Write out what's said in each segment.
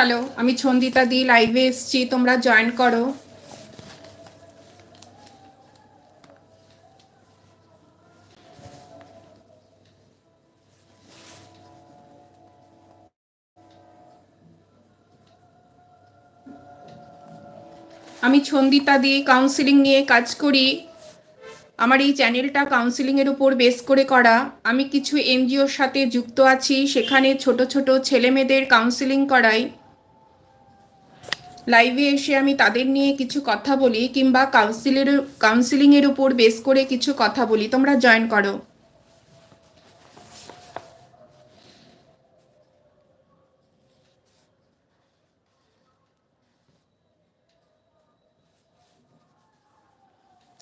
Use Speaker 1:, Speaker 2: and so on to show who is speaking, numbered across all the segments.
Speaker 1: Hello আমি ছন্দিতা দি লাইভে এসছি, তোমরা জয়েন করো। আমি ছন্দিতা দি কাউন্সিলিং নিয়ে কাজ করি। আমার এই চ্যানেলটা কাউন্সিলিংয়ের উপর বেস করে করা। আমি কিছু এনজিওর সাথে যুক্ত আছি, সেখানে ছোট ছোট ছেলে মেয়েদের কাউন্সিলিং করাই। লাইভে এসে আমি তাদের নিয়ে কিছু কথা বলি কিংবা কাউন্সিলের কাউন্সিলিংয়ের উপর বেস করে কিছু কথা বলি। তোমরা জয়েন করো।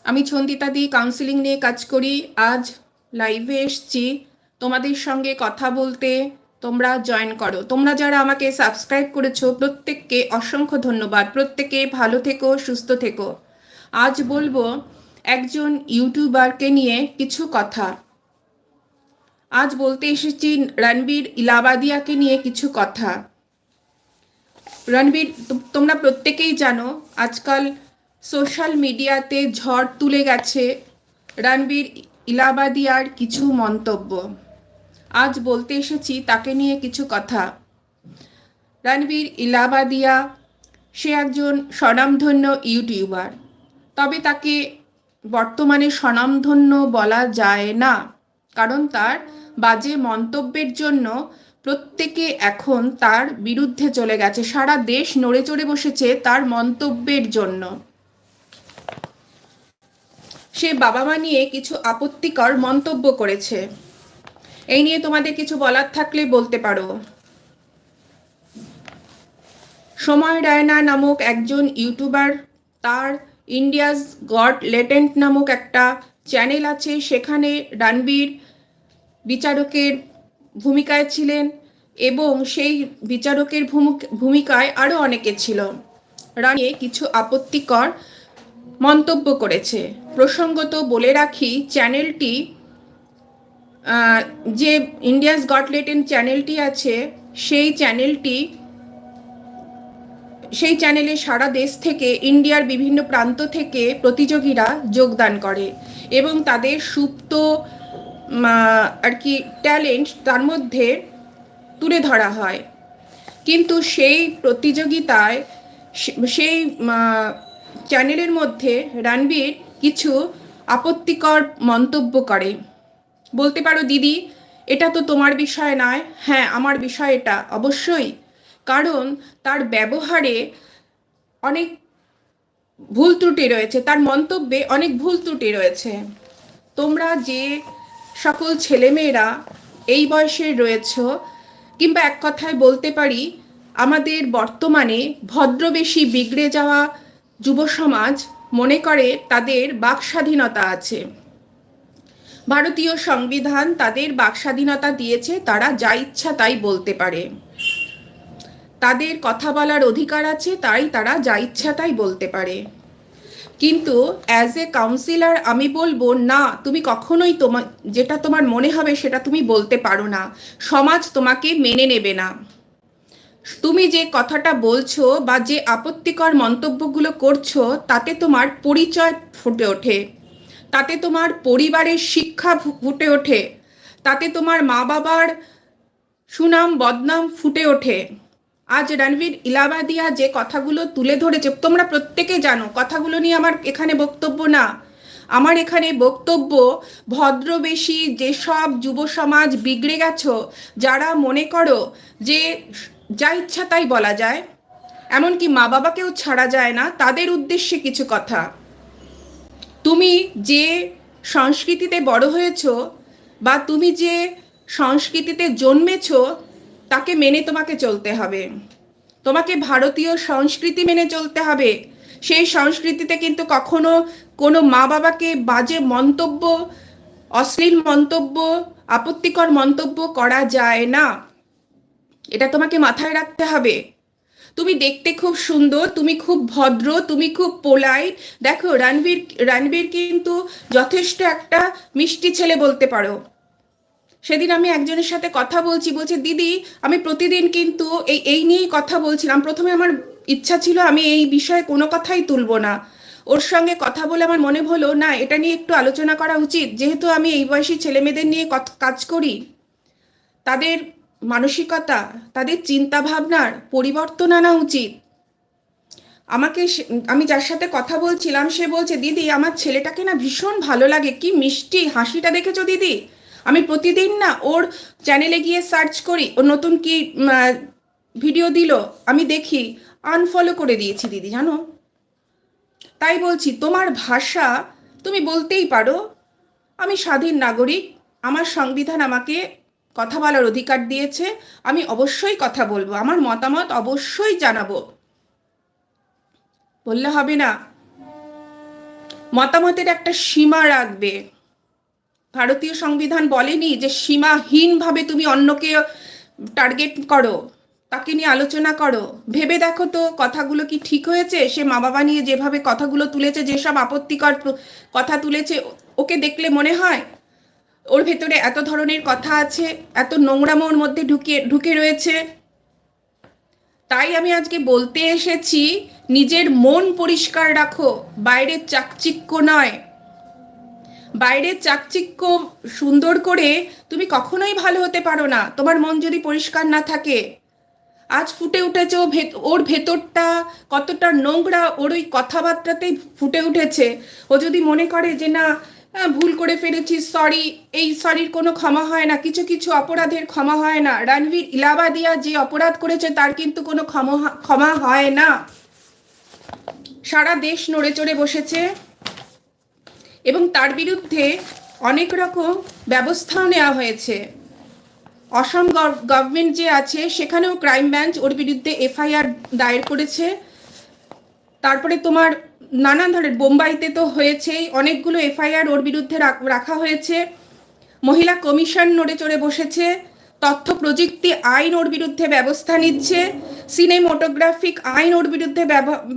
Speaker 1: আমি ছন্দিতা দি কাউন্সিলিং নিয়ে কাজ করি। আজ লাইভে এসছি। তোমাদের সঙ্গে কথা বলতে তোমরা জয়েন করো। তোমরা যারা আমাকে সাবস্ক্রাইব করেছ, প্রত্যেককে অসংখ্য ধন্যবাদ। প্রত্যেকে ভালো থেকো, সুস্থ থেকো। আজ বলব একজন ইউটিউবারকে নিয়ে কিছু কথা। আজ বলতে এসেছি রণবীর ইলাবাদিয়াকে নিয়ে কিছু কথা। রণবীর তোমরা প্রত্যেকেই জানো, আজকাল সোশ্যাল মিডিয়াতে ঝড় তুলে গেছে। রণবীর ইলাবাদিয়ার কিছু মন্তব্য। আজ বলতে এসেছি তাকে নিয়ে কিছু কথা। রণবীর ইলাবাদিয়া সে একজন স্বনামধন্য ইউটিউবার। তবে তাকে বর্তমানে স্বনামধন্য বলা যায় না, কারণ তার বাজে মন্তব্যের জন্য প্রত্যেকে এখন তার বিরুদ্ধে চলে গেছে। সারা দেশ নড়ে চড়ে বসেছে তার মন্তব্যের জন্য। সে বাবা মা নিয়ে কিছু আপত্তিকর মন্তব্য করেছে। এই নিয়ে তোমাদের কিছু বলার থাকলে বলতে পারো। সময় রায়না নামক একজন ইউটিউবার, তার ইন্ডিয়াস গড লেটেন্ট নামক একটা চ্যানেল আছে, সেখানে রানবীর বিচারকের ভূমিকায় ছিলেন এবং সেই বিচারকের ভূমিকায় আরও অনেকে ছিল। রানিয়ে কিছু আপত্তিকর মন্তব্য করেছে। প্রসঙ্গত বলে রাখি, চ্যানেলটি যে ইন্ডিয়াস গট লেটেন চ্যানেলটি আছে, সেই চ্যানেলটি সেই চ্যানেলে সারা দেশ থেকে ইন্ডিয়ার বিভিন্ন প্রান্ত থেকে প্রতিযোগীরা যোগদান করে এবং তাদের সুপ্ত আর কি ট্যালেন্ট তার মধ্যে তুলে ধরা হয়। কিন্তু সেই প্রতিযোগিতায় সেই চ্যানেলের মধ্যে রণবীর কিছু আপত্তিকর মন্তব্য করে। বলতে পারো, দিদি, এটা তো তোমার বিষয় নয়। হ্যাঁ আমার বিষয় এটা, অবশ্যই। কারণ তার ব্যবহারে অনেক ভুল ত্রুটি রয়েছে, তার মন্তব্যে অনেক ভুল ত্রুটি রয়েছে। তোমরা যে সকল ছেলেমেয়েরা এই বয়সে রয়েছ, কিংবা এক কথায় বলতে পারি, আমাদের বর্তমানে ভদ্রবেশী বিগড়ে যাওয়া যুব সমাজ মনে করে তাদের বাক স্বাধীনতা আছে। ভারতীয় সংবিধান তাদের বাকস্বাধীনতা দিয়েছে, তারা যা ইচ্ছা তাই বলতে পারে। তাদের কথা বলার অধিকার আছে, তাই তারা যা ইচ্ছা তাই বলতে পারে। কিন্তু অ্যাজ এ কাউন্সিলার আমি বলব, না, তুমি কখনোই তোমার যেটা তোমার মনে হবে সেটা তুমি বলতে পারো না। সমাজ তোমাকে মেনে নেবে না। তুমি যে কথাটা বলছো বা যে আপত্তিকর মন্তব্যগুলো করছ, তাতে তোমার পরিচয় ফুটে ওঠে। তাতে তোমার পরিবারের শিক্ষা ফুটে ওঠে। তাতে তোমার মা বাবার সুনাম, বদনাম ফুটে ওঠে। আজ রণবীর ইলাবাদিয়া যে কথাগুলো তুলে ধরেছে, তোমরা প্রত্যেকে জানো, কথাগুলো নিয়ে আমার এখানে বক্তব্য না। আমার এখানে বক্তব্য, ভদ্রবেশী যেসব যুব সমাজ বিগড়ে গেছো, যারা মনে করো যে যা ইচ্ছা তাই বলা যায়, এমনকি মা বাবাকেও ছাড়া যায় না, তাদের উদ্দেশ্যে কিছু কথা। তুমি যে সংস্কৃতিতে বড় হয়েছ বা তুমি যে সংস্কৃতিতে জন্মেছ, তাকে মেনে তোমাকে চলতে হবে। তোমাকে ভারতীয় সংস্কৃতি মেনে চলতে হবে। সেই সংস্কৃতিতে কিন্তু কখনো কোনো মা বাবাকে বাজে মন্তব্য, অশ্লীল মন্তব্য, আপত্তিকর মন্তব্য করা যায় না। এটা তোমাকে মাথায় রাখতে হবে। তুমি দেখতে খুব সুন্দর, তুমি খুব ভদ্র, তুমি খুব পোলাইট দেখো, রণবীর রণবীর কিন্তু যথেষ্ট একটা মিষ্টি ছেলে বলতে পারো। সেদিন আমি একজনের সাথে কথা বলছি, বলছে, দিদি, আমি প্রতিদিন কিন্তু এই এই নিয়েই কথা বলছিলাম। প্রথমে আমার ইচ্ছা ছিল আমি এই বিষয়ে কোনো কথাই তুলব না। ওর সঙ্গে কথা বলে আমার মনে হলো, না, এটা নিয়ে একটু আলোচনা করা উচিত। যেহেতু আমি এই বয়সী ছেলেমেয়েদের নিয়ে কাজ করি, তাদের মানসিকতা, তাদের চিন্তা ভাবনার পরিবর্তন আনা উচিত। আমাকে আমি যার সাথে কথা বলছিলাম, সে বলছে, দিদি, আমার ছেলেটাকে না ভীষণ ভালো লাগে। কি মিষ্টি হাসিটা দেখেছ, দিদি? আমি প্রতিদিন না ওর চ্যানেলে গিয়ে সার্চ করি, ও নতুন কি ভিডিও দিল, আমি দেখি আনফলো করে দিয়েছি, দিদি, জানো? তাই বলছি, তোমার ভাষা তুমি বলতেই পারো। আমি স্বাধীন নাগরিক, আমার সংবিধান আমাকে কথা বলার অধিকার দিয়েছে, আমি অবশ্যই কথা বলব, আমার মতামত অবশ্যই জানাব। বললে হবে না। মতামতের একটা সীমা রাখবে। ভারতীয় সংবিধান বলেনি যে সীমাহীনভাবে তুমি অন্যকে টার্গেট করো, তাকে নিয়ে আলোচনা করো। ভেবে দেখো তো, কথাগুলো কি ঠিক হয়েছে? সে মা বাবা নিয়ে যেভাবে কথাগুলো তুলেছে, যেসব আপত্তিকর কথা তুলেছে, ওকে দেখলে মনে হয় ওর ভেতরে এত ধরনের কথা আছে, এত নোংরামো ওর মধ্যে ঢুকে ঢুকে রয়েছে। তাই আমি আজকে বলতে এসেছি, নিজের মন পরিষ্কার রাখো, বাইরের চাকচিক্য নয়। বাইরের চাকচিক্য সুন্দর করে তুমি কখনোই ভালো হতে পারো না, তোমার মন যদি পরিষ্কার না থাকে। আজ ফুটে উঠেছে ওর ভেতরটা কতটা নোংরা, ওর ওই কথাবার্তাতেই ফুটে উঠেছে। ও যদি মনে করে যে না ভুল করে ফেলেছি সরি এই সরির কোনো ক্ষমা হয় না, কিছু কিছু অপরাধের ক্ষমা হয় না। রণবীর ইলাবাদিয়া যে অপরাধ করেছে, তার কিন্তু কোনো ক্ষমা ক্ষমা হয় না। সারা দেশ নড়ে চড়ে বসেছে। এবং তার বিরুদ্ধে অনেক রকম ব্যবস্থাও নেওয়া হয়েছে। অসম গভর্নমেন্ট যে আছে, সেখানেও ক্রাইম ব্রাঞ্চ ওর বিরুদ্ধে এফআইআর দায়ের করেছে। তারপরে তোমার নানান ধরনের, বোম্বাইতে তো হয়েছেই, অনেকগুলো এফআইআর ওর বিরুদ্ধে রাখা হয়েছে। মহিলা কমিশন নড়ে চড়ে বসেছে, তথ্য প্রযুক্তি আইন ওর বিরুদ্ধে ব্যবস্থা নিচ্ছে, সিনেমোটোগ্রাফিক আইন ওর বিরুদ্ধে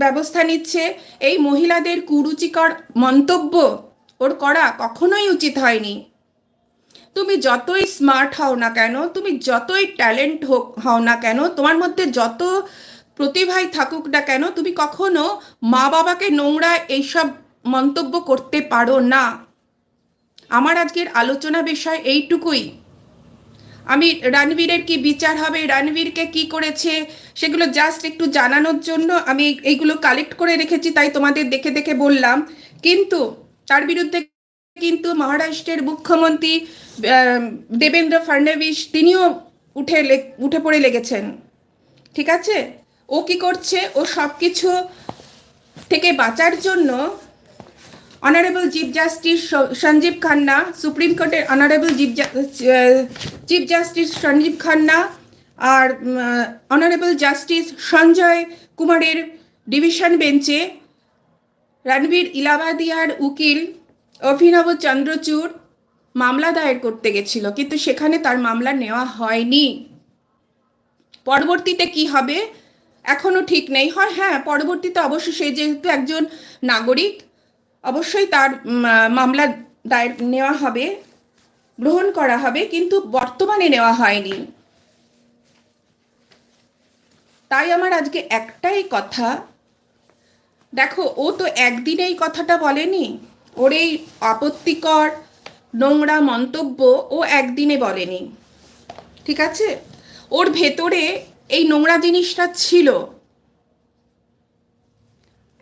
Speaker 1: ব্যবস্থা নিচ্ছে। এই মহিলাদের কুরুচিকর মন্তব্য ওর করা কখনোই উচিত হয়নি। তুমি যতই স্মার্ট হও না কেন, তুমি যতই ট্যালেন্ট হোক, হও না কেন, তোমার মধ্যে যত প্রতিভাই থাকুক না কেন, তুমি কখনো মা বাবাকে নোংরা এইসব মন্তব্য করতে পারো না। আমার আজকের আলোচনা বিষয় এইটুকুই। আমি রানবীরের কি বিচার হবে, রণবীরকে কি করেছে, সেগুলো জাস্ট একটু জানানোর জন্য আমি এইগুলো কালেক্ট করে রেখেছি, তাই তোমাদের দেখে দেখে বললাম। কিন্তু তার বিরুদ্ধে কিন্তু মহারাষ্ট্রের মুখ্যমন্ত্রী দেবেন্দ্র ফডনবিস তিনিও উঠে উঠে পড়ে লেগেছেন। ঠিক আছে? ও কি করছে? ও সব কিছু থেকে বাঁচার জন্য honourable chief justice Sanjiv Khanna supreme কোর্টের honourable chief chief justice Sanjiv Khanna আর অনারেবল জাস্টিস সঞ্জয় কুমারের ডিভিশন বেঞ্চে রণবীর ইলাবাদিয়ার উকিল অভিনব চন্দ্রচূড় মামলা দায়ের করতে গেছিল, কিন্তু সেখানে তার মামলা নেওয়া হয়নি। পরবর্তীতে কি হবে? এখনও ঠিক নেই। হয় হ্যাঁ পরবর্তীতে অবশ্যই সে যেহেতু একজন নাগরিক, অবশ্যই তার মামলা দায়ের নেওয়া হবে, গ্রহণ করা হবে, কিন্তু বর্তমানে নেওয়া হয়নি। তাই আমার আজকে একটাই কথা, দেখো, ও তো একদিনে এই কথাটা বলেনি, ওর এই আপত্তিকর, নোংরা মন্তব্য ও একদিনে বলেনি। ঠিক আছে? ওর ভেতরে এই নোংরা জিনিসটা ছিল।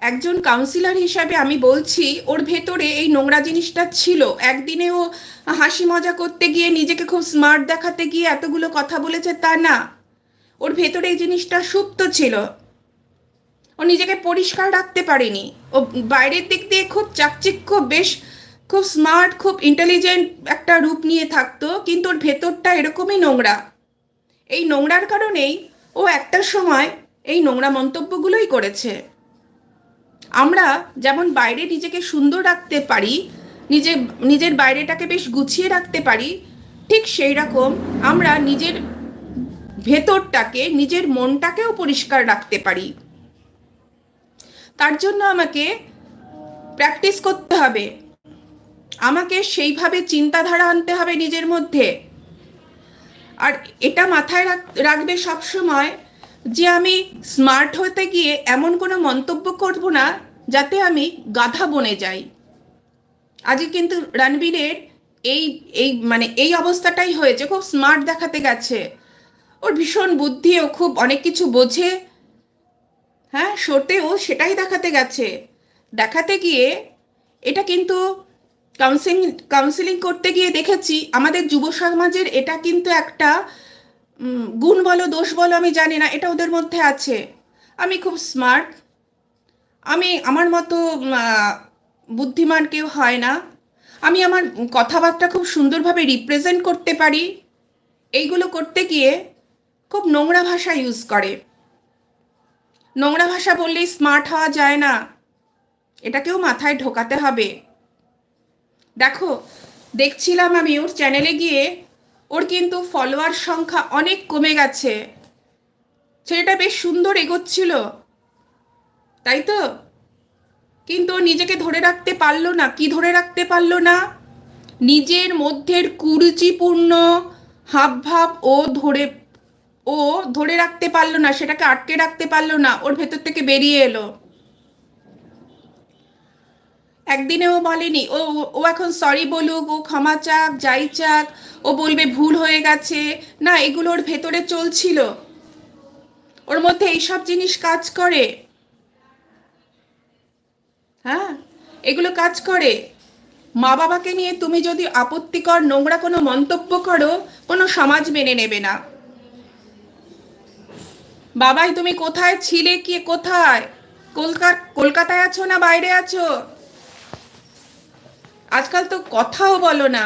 Speaker 1: একজন কাউন্সিলর হিসাবে আমি বলছি, ওর ভেতরে এই নোংরা জিনিসটা ছিল। একদিনে ও হাসি মজা করতে গিয়ে, নিজেকে খুব স্মার্ট দেখাতে গিয়ে এতগুলো কথা বলেছে তা না। ওর ভেতরে এই জিনিসটা সুপ্ত ছিল। ও নিজেকে পরিষ্কার রাখতে পারেনি। ও বাইরের দিক দিয়ে খুব চাকচিক্য, বেশ খুব স্মার্ট খুব ইন্টেলিজেন্ট একটা রূপ নিয়ে থাকতো, কিন্তু ওর ভেতরটা এরকমই নোংরা। এই নোংরার কারণেই ও একটা সময় এই নোংরা মন্তব্যগুলোই করেছে। আমরা যেমন বাইরে নিজেকে সুন্দর রাখতে পারি, নিজে, নিজের বাইরেটাকে বেশ গুছিয়ে রাখতে পারি, ঠিক সেই রকম আমরা নিজের ভেতরটাকে, নিজের মনটাকেও পরিষ্কার রাখতে পারি। তার জন্য আমাকে প্র্যাকটিস করতে হবে। আমাকে সেইভাবে চিন্তাধারা আনতে হবে নিজের মধ্যে। আর এটা মাথায় রাখ- রাখবে সব সময় যে আমি স্মার্ট হতে গিয়ে এমন কোনো মন্তব্য করব না যাতে আমি গাধা বনে যাই। আজকে কিন্তু রণবীরের এই এই মানে এই অবস্থাটাই হয়েছে, খুব স্মার্ট দেখাতে গেছে। ওর ভীষণ বুদ্ধি, ও খুব অনেক কিছু বোঝে। হ্যাঁ শোতেও সেটাই দেখাতে গেছে। দেখাতে গিয়ে এটা কিন্তু কাউন্সিলিং কাউন্সিলিং করতে গিয়ে দেখেছি, আমাদের যুব সমাজের এটা কিন্তু একটা গুণ বলো, দোষ বলো, আমি জানি না, এটা ওদের মধ্যে আছে। আমি খুব স্মার্ট আমি, আমার মতো বুদ্ধিমান কেউ হয় না। আমি আমার কথাবার্তা খুব সুন্দরভাবে রিপ্রেজেন্ট করতে পারি। এইগুলো করতে গিয়ে খুব নোংরা ভাষা ইউজ করে। নোংরা ভাষা বললেই স্মার্ট হওয়া যায় না। এটাকেও মাথায় ঢোকাতে হবে। দেখো, দেখছিলাম আমি ওর চ্যানেলে গিয়ে, ওর কিন্তু ফলোয়ার সংখ্যা অনেক কমে গেছে। ছেলেটা বেশ সুন্দর এগোচ্ছিল, তাই তো? কিন্তু নিজেকে ধরে রাখতে পারল না। কি ধরে রাখতে পারল না? নিজের মধ্যের কুরুচিপূর্ণ হাবভাব ও ধরে ও ধরে রাখতে পারল না, সেটাকে আটকে রাখতে পারল না, ওর ভেতর থেকে বেরিয়ে এলো। একদিনে ও বলেনি। ও ও এখন সরি বলুক, ও ক্ষমা চাক, যাই চাক, ও বলবে ভুল হয়ে গেছে। না, এগুলো ওর ভেতরে চলছিল। ওর মধ্যে এইসব জিনিস কাজ করে। হ্যাঁ এগুলো কাজ করে। মা বাবাকে নিয়ে তুমি যদি আপত্তিকর, নোংরা কোনো মন্তব্য করো, কোনো সমাজ মেনে নেবে না। বাবাই, তুমি কোথায়? ছিলে কি কোথায়? কলকাতা কলকাতায় আছো না বাইরে আছো? আজকাল তো কথাও বলো না।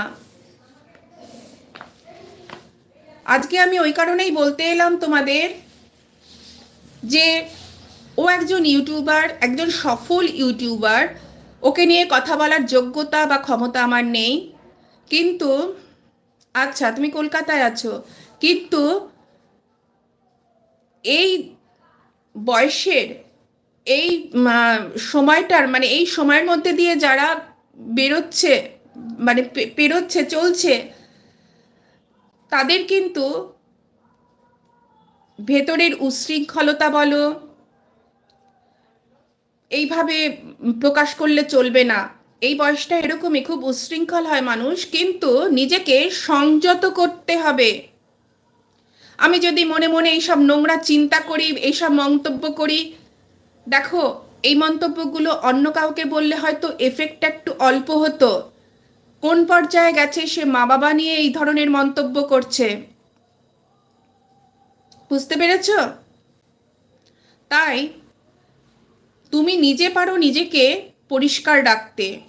Speaker 1: আজকে আমি ওই কারণেই বলতে এলাম তোমাদের যে ও একজন ইউটিউবার, একজন সফল ইউটিউবার, ওকে নিয়ে কথা বলার যোগ্যতা বা ক্ষমতা আমার নেই। কিন্তু আচ্ছা তুমি কলকাতায় আছো। কিন্তু এই বয়সের, এই সময়টার মানে এই সময়ের মধ্যে দিয়ে যারা বেরোচ্ছে মানে পেরোচ্ছে, চলছে, তাদের কিন্তু ভেতরের উশৃঙ্খলতা বলো, এইভাবে প্রকাশ করলে চলবে না। এই বয়সটা এরকমই, খুব উশৃঙ্খল হয় মানুষ, কিন্তু নিজেকে সংযত করতে হবে। আমি যদি মনে মনে এইসব নোংরা চিন্তা করি, এইসব মন্তব্য করি, দেখো এই মন্তব্যগুলো অন্য কাউকে বললে হয়তো এফেক্টটা একটু অল্প হতো। কোন পর্যায়ে গেছে সে মা বাবা নিয়ে এই ধরনের মন্তব্য করছে? বুঝতে পেরেছ? তাই তুমি নিজে পারো নিজেকে পরিষ্কার রাখতে।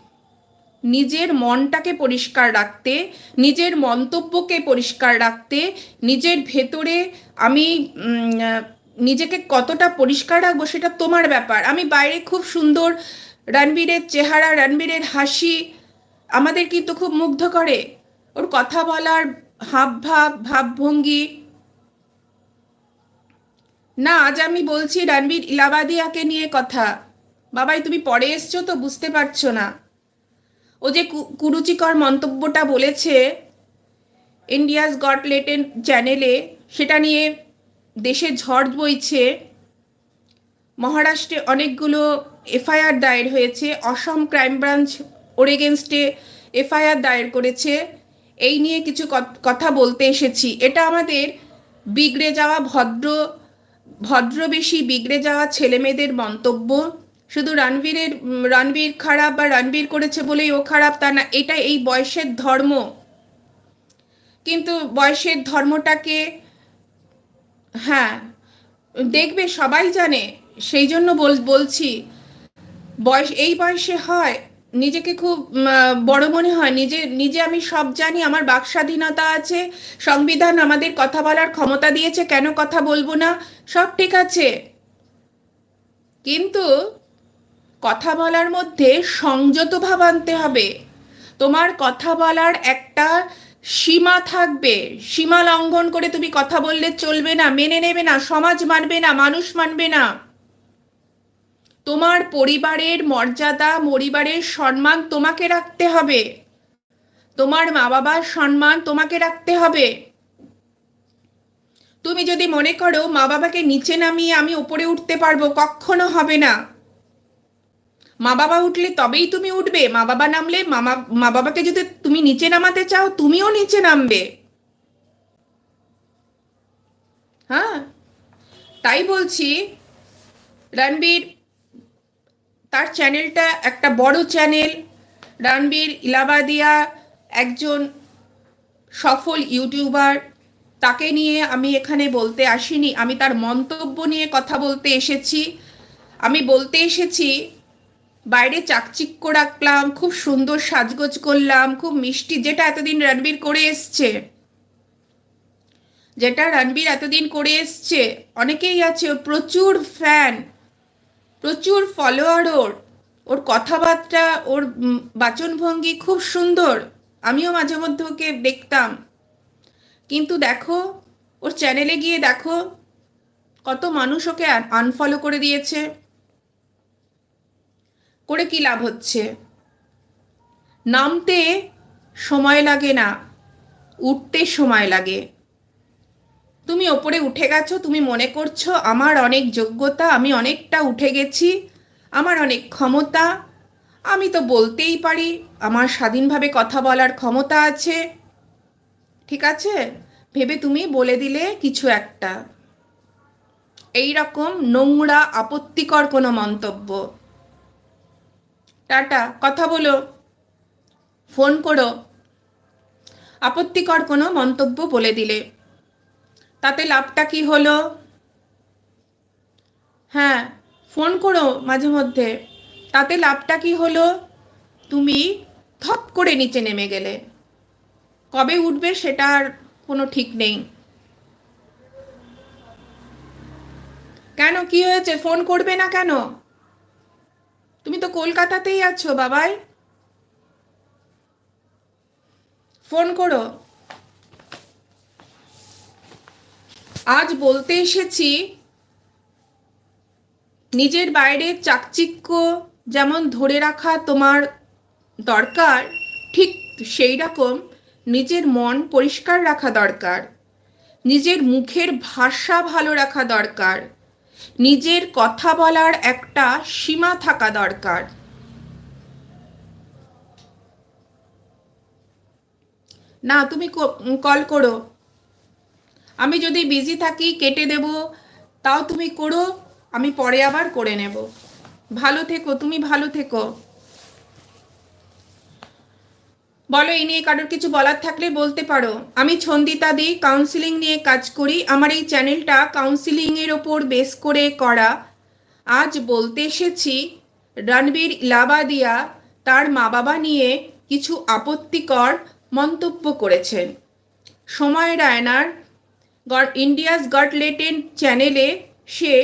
Speaker 1: নিজের মনটাকে পরিষ্কার রাখতে, নিজের মন্তব্যকে পরিষ্কার রাখতে, নিজের ভেতরে আমি নিজেকে কতটা পরিষ্কার রাখব সেটা তোমার ব্যাপার। আমি বাইরে খুব সুন্দর রণবীরের চেহারা, রণবীরের হাসি, আমাদের কিন্তু খুব মুগ্ধ করে। ওর কথা বলার হাব ভাব ভাবভঙ্গি। না, আজ আমি বলছি রণবীর ইলাবাদিয়াকে নিয়ে কথা। বাবাই, তুমি পরে এসছো তো বুঝতে পারছ না। ও যে কুরুচিকর মন্তব্যটা বলেছে, ইন্ডিয়াস গট লেটেন চ্যানেলে, সেটা নিয়ে দেশে ঝড় বইছে, মহারাষ্ট্রে অনেকগুলো এফআইআর দায়ের হয়েছে, অসম ক্রাইম ব্রাঞ্চ ওর এগেনস্টে এফআইআর দায়ের করেছে। এই নিয়ে কিছু কথা বলতে এসেছি। এটা আমাদের বিগড়ে যাওয়া ভদ্র, ভদ্রবেশী, বিগড়ে যাওয়া ছেলেমেয়েদের মন্তব্য। শুধু রণবীরের, রণবীর খারাপ বা রণবীর করেছে বলেই ও খারাপ তা না, এটা এই বয়সের ধর্ম। কিন্তু বয়সের ধর্মটাকে হ্যাঁ দেখবে সবাই জানে, সেই জন্য বল, বলছি, বয়স, এই বয়সে হয়, নিজেকে খুব বড় মনে হয়, নিজে নিজে আমি সব জানি, আমার বাক স্বাধীনতা আছে, সংবিধান আমাদের কথা বলার ক্ষমতা দিয়েছে, কেন কথা বলব না, সব ঠিক আছে। কিন্তু কথা বলার মধ্যে সংযত ভাব আনতে হবে। তোমার কথা বলার একটা সীমা থাকবে, সীমা লঙ্ঘন করে তুমি কথা বললে চলবে না, মেনে নেবে না, সমাজ মানবে না, মানুষ মানবে না। তোমার পরিবারের মর্যাদা পরিবারের সম্মান তোমাকে রাখতে হবে। তোমার মা বাবার সম্মান তোমাকে রাখতে হবে। তুমি যদি মনে করো মা বাবাকে নিচে নামিয়ে আমি উপরে উঠতে পারব, কখনো হবে না। মা বাবা উঠলে তবেই তুমি উঠবে। মা বাবা নামলে মামা মা বাবাকে যদি তুমি নিচে নামাতে চাও, তুমিও নিচে নামবে। হ্যাঁ তাই বলছি, রণবীর, তার চ্যানেলটা একটা বড় চ্যানেল। রণবীর ইলাবাদিয়া একজন সফল ইউটিউবার। তাকে নিয়ে আমি এখানে বলতে আসিনি। আমি তার মন্তব্য নিয়ে কথা বলতে এসেছি। আমি বলতে এসেছি বাইরে চাকচিক্য রাখলাম, খুব সুন্দর সাজগোজ করলাম, খুব মিষ্টি, যেটা এতদিন রণবীর করে এসছে। যেটা রণবীর এতদিন করে এসছে। অনেকেই আছে প্রচুর ফ্যান প্রচুর ফলোয়ার ওর। ওর কথাবার্তা, ওর বাচনভঙ্গি খুব সুন্দর। আমিও মাঝে মধ্যে ওকে দেখতাম। কিন্তু দেখো, ওর চ্যানেলে গিয়ে দেখো, কত মানুষ ওকে আনফলো করে দিয়েছে। করে কি লাভ হচ্ছে? নামতে সময় লাগে না, উঠতে সময় লাগে। তুমি ওপরে উঠে গেছো, তুমি মনে করছ, আমার অনেক যোগ্যতা, আমি অনেকটা উঠে গেছি, আমার অনেক ক্ষমতা, আমি তো বলতেই পারি, আমার স্বাধীনভাবে কথা বলার ক্ষমতা আছে। ঠিক আছে? ভেবে তুমি বলে দিলে কিছু একটা। এই রকম নোংরা, আপত্তিকর কোনো মন্তব্য। টাটা, কথা বলো। ফোন করো। আপত্তিকর কোনো মন্তব্য বলে দিলে। তাতে লাভটা কি হলো? হ্যাঁ ফোন করো মাঝে মধ্যে। তাতে লাভটা কি হলো? তুমি থপ করে নিচে নেমে গেলে। কবে উঠবে সেটার কোনো ঠিক নেই। কেন? কি হয়েছে? ফোন করবে না কেন? তুমি তো কলকাতাতেই আছো, বাবাই। ফোন করো। আজ বলতে এসেছি, নিজের বাইরে চাকচিক্য যেমন ধরে রাখা তোমার দরকার, ঠিক সেই রকম নিজের মন পরিষ্কার রাখা দরকার, নিজের মুখের ভাষা ভালো রাখা দরকার নিজের কথা বলার একটা সীমা থাকা দরকার। না, তুমি কল করো। আমি যদি বিজি থাকি, কেটে দেব, তাও তুমি করো, আমি পরে আবার করে নেব। ভালো থেকো, তুমি ভালো থেকো। বলো, এই নিয়ে কারোর কিছু বলার থাকলে বলতে পারো। আমি ছন্দিতা দি কাউন্সিলিং নিয়ে কাজ করি। আমার এই চ্যানেলটা কাউন্সিলিংয়ের ওপর বেস করে করা। আজ বলতে এসেছি, রণবীর ইলাবাদিয়া তার মা বাবা নিয়ে কিছু আপত্তিকর মন্তব্য করেছেন। সময় রায়নার গড ইন্ডিয়াস গট লেটেন চ্যানেলে সে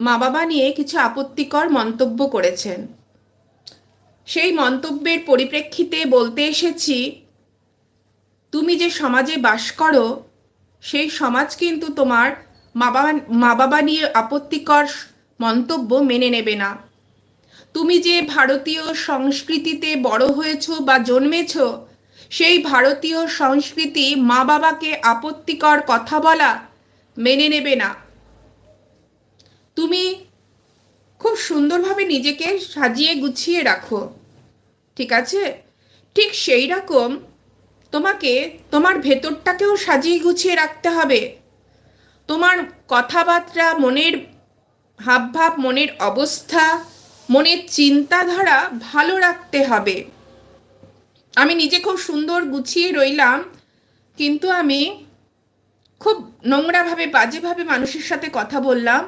Speaker 1: মা বাবা নিয়ে কিছু আপত্তিকর মন্তব্য করেছেন। সেই মন্তব্যের পরিপ্রেক্ষিতে বলতে এসেছি, তুমি যে সমাজে বাস করো, সেই সমাজ কিন্তু তোমার মা বাবা মা বাবা নিয়ে আপত্তিকর মন্তব্য মেনে নেবে না। তুমি যে ভারতীয় সংস্কৃতিতে বড় হয়েছ বা জন্মেছ, সেই ভারতীয় সংস্কৃতি মা বাবাকে আপত্তিকর কথা বলা মেনে নেবে না। তুমি খুব সুন্দরভাবে নিজেকে সাজিয়ে গুছিয়ে রাখো। ঠিক আছে? ঠিক সেই রকম তোমাকে, তোমার ভেতরটাকেও সাজিয়ে গুছিয়ে রাখতে হবে। তোমার কথাবার্তা, মনের হাবভাব, মনের অবস্থা, মনের চিন্তাধারা ভালো রাখতে হবে। আমি নিজে খুব সুন্দর গুছিয়ে রইলাম, কিন্তু আমি খুব নোংরাভাবে, বাজেভাবে মানুষের সাথে কথা বললাম।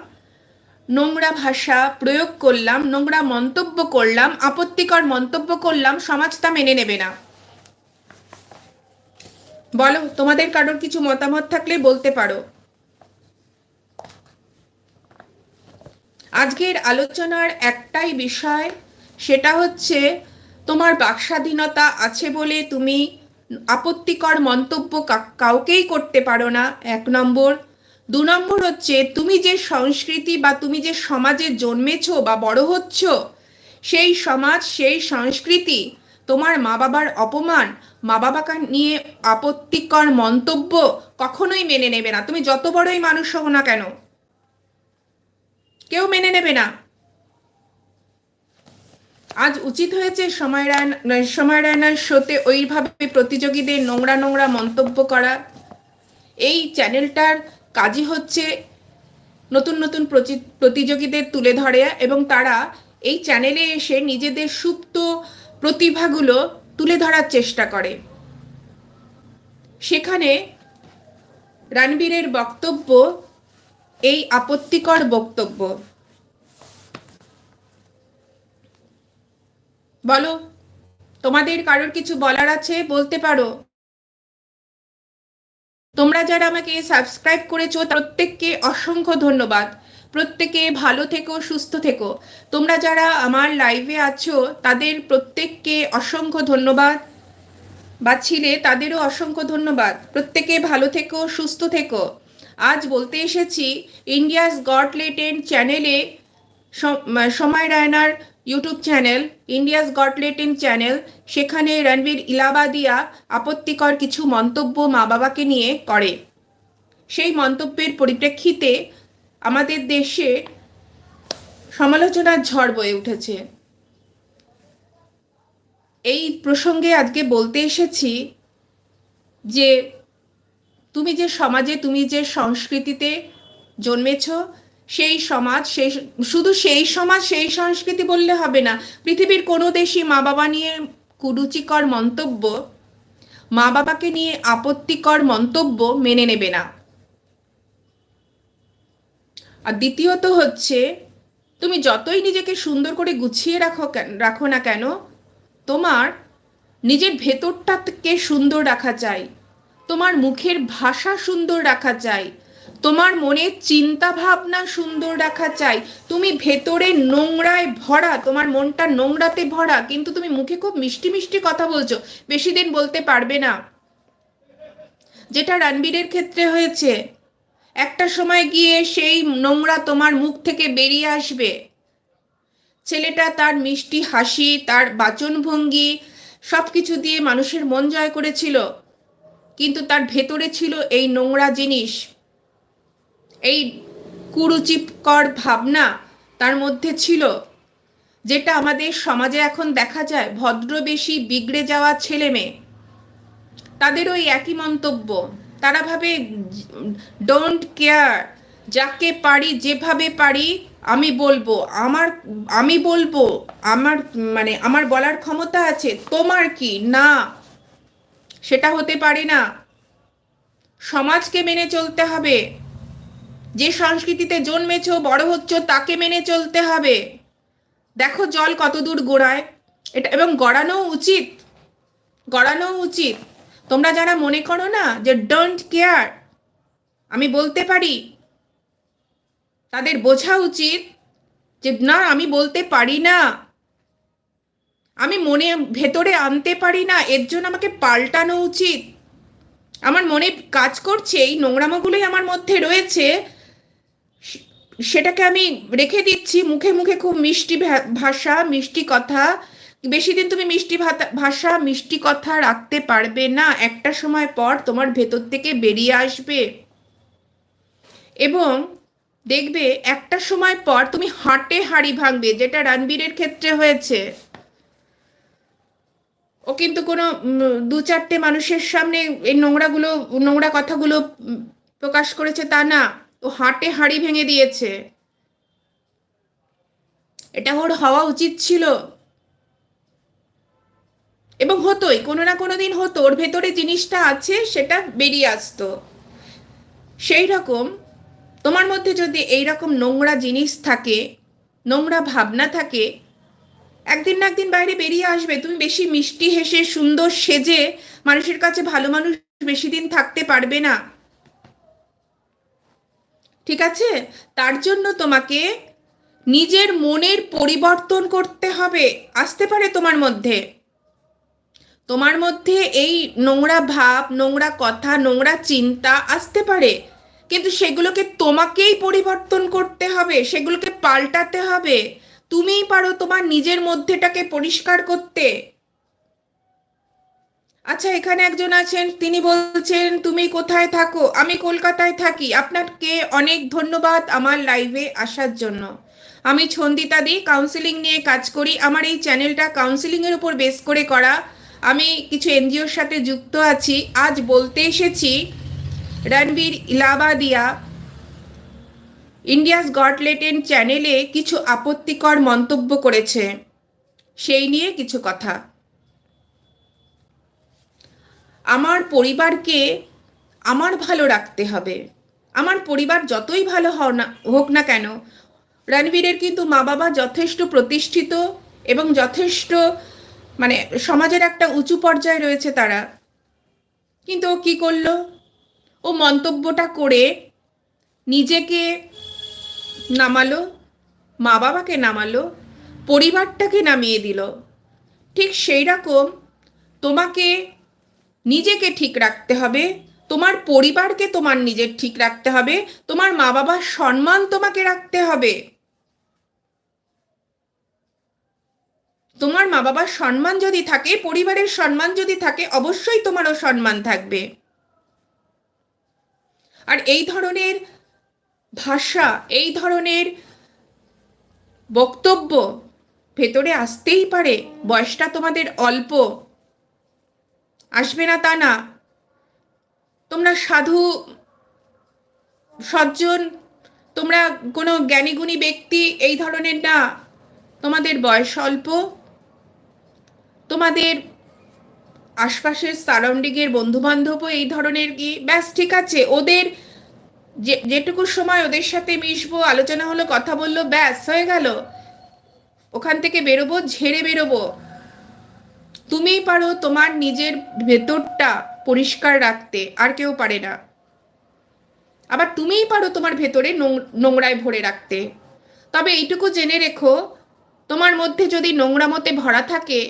Speaker 1: নোংরা ভাষা প্রয়োগ করলাম, নোংরা মন্তব্য করলাম, আপত্তিকর মন্তব্য করলাম, সমাজ তা মেনে নেবে না। বলো, তোমাদের কারোর কিছু মতামত থাকলে বলতে পারো। আজকের আলোচনার একটাই বিষয়, সেটা হচ্ছে, তোমার বাকস্বাধীনতা আছে বলে তুমি আপত্তিকর মন্তব্য কাউকেই করতে পারো না। এক নম্বর দু নম্বর হচ্ছে, তুমি যে সংস্কৃতি বা তুমি যে সমাজে জন্মেছ বা বড় হচ্ছ, সেই সমাজ, সেই সংস্কৃতি তোমার মা বাবার অপমান মা বাবাকে নিয়ে আপত্তিকর মন্তব্য কখনোই মেনে নেবে না। তুমি যত বড়ই মানুষ হও না কেন, কেউ মেনে নেবে না। আজ উচিত হয়েছে সময় সময় রায়নার শোতে ওইভাবে প্রতিযোগীদের নোংরা নোংরা মন্তব্য করা। এই চ্যানেলটার কাজই হচ্ছে নতুন নতুন প্রতিযোগীদের তুলে ধরে এবং তারা এই চ্যানেলে এসে নিজেদের সুপ্ত প্রতিভাগুলো তুলে ধরার চেষ্টা করে। সেখানে রণবীরের বক্তব্য, এই আপত্তিকর বক্তব্য। বলো, তোমাদের কারোর কিছু বলার আছে? বলতে পারো। তোমরা যারা আমাকে সাবস্ক্রাইব করেছ, প্রত্যেককে অসংখ্য ধন্যবাদ। প্রত্যেকে ভালো থেকো, সুস্থ থেকো। তোমরা যারা আমার লাইভে আছো, তাদের প্রত্যেককে অসংখ্য ধন্যবাদ। বা ছিলে, তাদেরও অসংখ্য ধন্যবাদ। প্রত্যেকে ভালো থেকো, সুস্থ থেকো। আজ বলতে এসেছি ইন্ডিয়াস গড চ্যানেলে Samay রায়নার YouTube channel India's got latent channel সেখানে রণবীর ইলাবাদিয়া আপত্তিকর কিছু মন্তব্য মা বাবাকে নিয়ে করে। সেই মন্তব্যের পরিপ্রেক্ষিতে আমাদের দেশে সমালোচনার ঝড় বয়ে উঠেছে। এই প্রসঙ্গে আজকে বলতে এসেছি যে, তুমি যে সমাজে, তুমি যে সংস্কৃতিতে জন্মেছ সেই সমাজ, সেই শুধু সেই সমাজ, সেই সংস্কৃতি বললে হবে না। পৃথিবীর কোনো দেশই মা বাবা নিয়ে কুরুচিকর মন্তব্য মা বাবাকে নিয়ে আপত্তিকর মন্তব্য মেনে নেবে না। আর দ্বিতীয়ত হচ্ছে, তুমি যতই নিজেকে সুন্দর করে গুছিয়ে রাখো রাখো না কেন, তোমার নিজের ভেতরটাকে সুন্দর রাখা চাই। তোমার মুখের ভাষা সুন্দর রাখা চাই। তোমার মনে চিন্তা ভাবনা সুন্দর রাখা চাই। তুমি ভেতরে নোংরায় ভরা, তোমার মনটা নোংরাতে ভরা, কিন্তু তুমি মুখে খুব মিষ্টি মিষ্টি কথা বলছো, বেশি দিন বলতে পারবে না। যেটা রণবীরের ক্ষেত্রে হয়েছে, একটা সময় গিয়ে সেই নোংরা তোমার মুখ থেকে বেরিয়ে আসবে। ছেলেটা তার মিষ্টি হাসি, তার বাচনভঙ্গি সব কিছু দিয়ে মানুষের মন জয় করেছিল, কিন্তু তার ভেতরে ছিল এই নোংরা জিনিস। এই কুরুচিকর ভাবনা তার মধ্যে ছিল, যেটা আমাদের সমাজে এখন দেখা যায় ভদ্রবেশী বিগড়ে যাওয়া ছেলে মেয়ে। তাদের ওই একই মন্তব্য, তারা ভাবে ডোন্ট কেয়ার যাকে পারি, যেভাবে পারি আমি বলব, আমার, আমি বলব, আমার মানে আমার বলার ক্ষমতা আছে, তোমার কি? না, সেটা হতে পারে না। সমাজকে মেনে চলতে হবে। যে সংস্কৃতিতে জন্মেছ, বড় হচ্ছ, তাকে মেনে চলতে হবে। দেখো জল কত দূর গোড়ায়। এটা এবং গড়ানো উচিত। গড়ানো উচিত। তোমরা যারা মনে করো না যে ডোন্ট কেয়ার আমি বলতে পারি। তাদের বোঝা উচিত যে না, আমি বলতে পারি না। আমি মনে, ভেতরে আনতে পারি না। এর জন্য আমাকে পাল্টানো উচিত। আমার মনে কাজ করছে, এই নোংরামোগুলোই আমার মধ্যে রয়েছে। সেটাকে আমি রেখে দিচ্ছি। মুখে মুখে খুব মিষ্টি ভাষা, মিষ্টি কথা। বেশি দিন তুমি মিষ্টি ভাষা, মিষ্টি কথা রাখতে পারবে না। একটা সময় পর তোমার ভেতর থেকে বেরিয়ে আসবে। এবং দেখবে একটা সময় পর তুমি হাঁটে হাড়ি ভাঙবে, যেটা রণবীরের ক্ষেত্রে হয়েছে। ও কিন্তু কোনো দু চারটে মানুষের সামনে এই নোংরাগুলো, নোংরা কথাগুলো প্রকাশ করেছে তা না। ও হাঁটে হাঁড়ি ভেঙে দিয়েছে। এটা ওর হওয়া উচিত ছিল। এবং হতোই, কোনো না কোনো দিন হতো, ওর ভেতরে জিনিসটা আছে, সেটা বেরিয়ে আসতো। সেই রকম, তোমার মধ্যে যদি এই রকম নোংরা জিনিস থাকে, নোংরা ভাবনা থাকে, একদিন না একদিন বাইরে বেরিয়ে আসবে, তুমি বেশি মিষ্টি হেসে, সুন্দর সেজে মানুষের কাছে ভালো মানুষ বেশি দিন থাকতে পারবে না। ঠিক আছে? তার জন্য তোমাকে নিজের মনের পরিবর্তন করতে হবে। আসতে পারে তোমার মধ্যে। তোমার মধ্যে এই নোংরা ভাব, নোংরা কথা, নোংরা চিন্তা আসতে পারে। কিন্তু সেগুলোকে তোমাকেই পরিবর্তন করতে হবে, সেগুলোকে পাল্টাতে হবে। তুমিই পারো তোমার নিজের মধ্যেটাকে পরিষ্কার করতে। আচ্ছা এখানে একজন আছেন, তিনি বলছেন, তুমি কোথায় থাকো? আমি কলকাতায় থাকি। আপনাকে অনেক ধন্যবাদ আমার লাইভে আসার জন্য। আমি ছন্দিতা দি কাউন্সিলিং নিয়ে কাজ করি। আমার এই চ্যানেলটা কাউন্সিলিংয়ের উপর বেস করে করা। আমি কিছু এনজিওর সাথে যুক্ত আছি। আজ বলতে এসেছি, Ranveer Allahbadia India's Got Latent চ্যানেলে কিছু আপত্তিকর মন্তব্য করেছে। সেই নিয়ে কিছু কথা। আমার পরিবারকে আমার ভালো রাখতে হবে। আমার পরিবার যতই ভালো হও না, হোক না কেন, রণবীরের কিন্তু মা বাবা যথেষ্ট প্রতিষ্ঠিত এবং যথেষ্ট মানে সমাজের একটা উঁচু পর্যায়ে রয়েছে তারা। কিন্তু ও কী করল? ও মন্তব্যটা করে নিজেকে নামালো মা বাবাকে নামালো, পরিবারটাকে নামিয়ে দিল। ঠিক সেই রকম তোমাকে নিজেকে ঠিক রাখতে হবে, তোমার পরিবারকে তোমার নিজের ঠিক রাখতে হবে, তোমার মা বাবার সম্মান তোমাকে রাখতে হবে। তোমার মা বাবার সম্মান যদি থাকে, পরিবারের সম্মান যদি থাকে, অবশ্যই তোমারও সম্মান থাকবে। আর এই ধরনের ভাষা, এই ধরনের বক্তব্য ভেতরে আসতেই পারে, বয়সটা তোমাদের অল্প। আসবে না তা না। তোমরা সাধু, সজ্জন, তোমরা কোনো জ্ঞানীগুণী ব্যক্তি, এই ধরনের না। তোমাদের বয়স অল্প। তোমাদের আশপাশের সারাউন্ডিংয়ের বন্ধুবান্ধবও এই ধরনের কি? ব্যাস, ঠিক আছে। ওদের যে, যেটুকু সময় ওদের সাথে মিশবো, আলোচনা হলো, কথা বলল, ব্যাস, হয়ে গেল। ওখান থেকে বেরোবো, ঝেড়ে বেরোবো। তুমিই পারো তোমার নিজের ভেতরটা পরিষ্কার রাখতে, আর কেউ পারে না। আবার তুমিই পারো তোমার ভেতরে নোংরায় ভরে রাখতে। তবে এইটুকু জেনে রেখো, তোমার মধ্যে যদি নোংরামতে ভরা থাকে,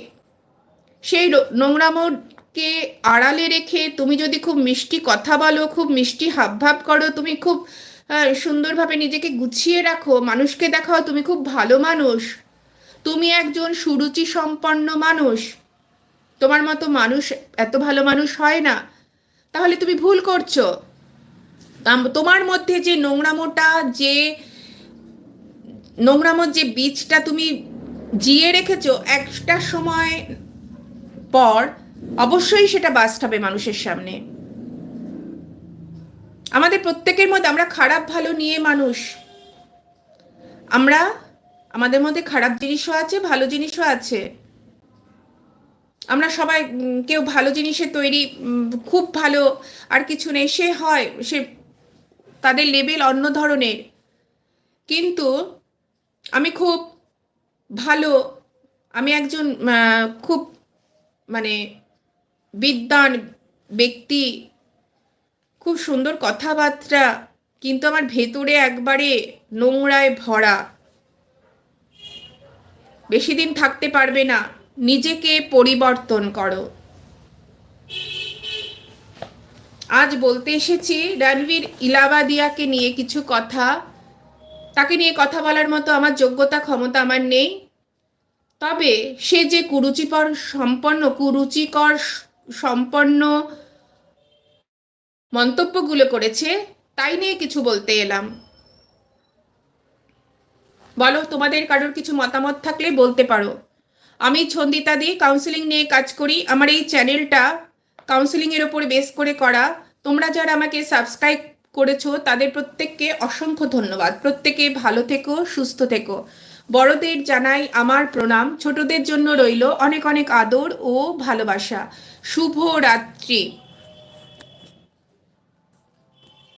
Speaker 1: সেই নোংরামকে আড়ালে রেখে তুমি যদি খুব মিষ্টি কথা বলো, খুব মিষ্টি হাবভাব করো, তুমি খুব সুন্দরভাবে নিজেকে গুছিয়ে রাখো, মানুষকে দেখাও তুমি খুব ভালো মানুষ। তুমি একজন সুরুচি সম্পন্ন মানুষ। তোমার মতো মানুষ, এত ভালো মানুষ হয় না। তাহলে তুমি ভুল করছ। তোমার মধ্যে যে নোংরামোটা, যে নোংরামোর যে বীজটা তুমি জিয়ে রেখেছো, একটা সময় পর অবশ্যই সেটা বাস্ট হবে মানুষের সামনে। আমাদের প্রত্যেকের মধ্যে আমরা খারাপ ভালো নিয়ে মানুষ। আমরা, আমাদের মধ্যে খারাপ জিনিসও আছে, ভালো জিনিসও আছে। আমরা সবাই কেউ ভালো জিনিসের তৈরি খুব ভালো আর কিছু নেই, সে হয়, সে তাদের লেভেল অন্য ধরনের। কিন্তু আমি খুব ভালো, আমি একজন খুব মানে বিদ্বান ব্যক্তি, খুব সুন্দর কথাবার্তা, কিন্তু আমার ভেতরে একবারে নোংরায় ভরা। বেশি দিন থাকতে পারবে না। নিজেকে পরিবর্তন করো। আজ বলতে এসেছি, রণবীর ইলাবাদিয়াকে নিয়ে কিছু কথা। তাকে নিয়ে কথা বলার মতো আমার যোগ্যতা, ক্ষমতা আমার নেই। তবে সে যে কুরুচিকর সম্পন্ন কুরুচিকর সম্পন্ন মন্তব্যগুলো করেছে, তাই নিয়ে কিছু বলতে এলাম। বলো, তোমাদের কারোর কিছু মতামত থাকলে বলতে পারো। আমি ছন্দিতা দি কাউন্সিলিং নিয়ে কাজ করি। আমার এই চ্যানেলটা কাউন্সিলিংয়ের ওপর বেস করে করা। তোমরা যারা আমাকে সাবস্ক্রাইব করেছ, তাদের প্রত্যেককে অসংখ্য ধন্যবাদ। প্রত্যেকে ভালো থেকো, সুস্থ থেকো। বড়দের জানাই আমার প্রণাম। ছোটদের জন্য রইল অনেক অনেক আদর ও ভালোবাসা। শুভ রাত্রি।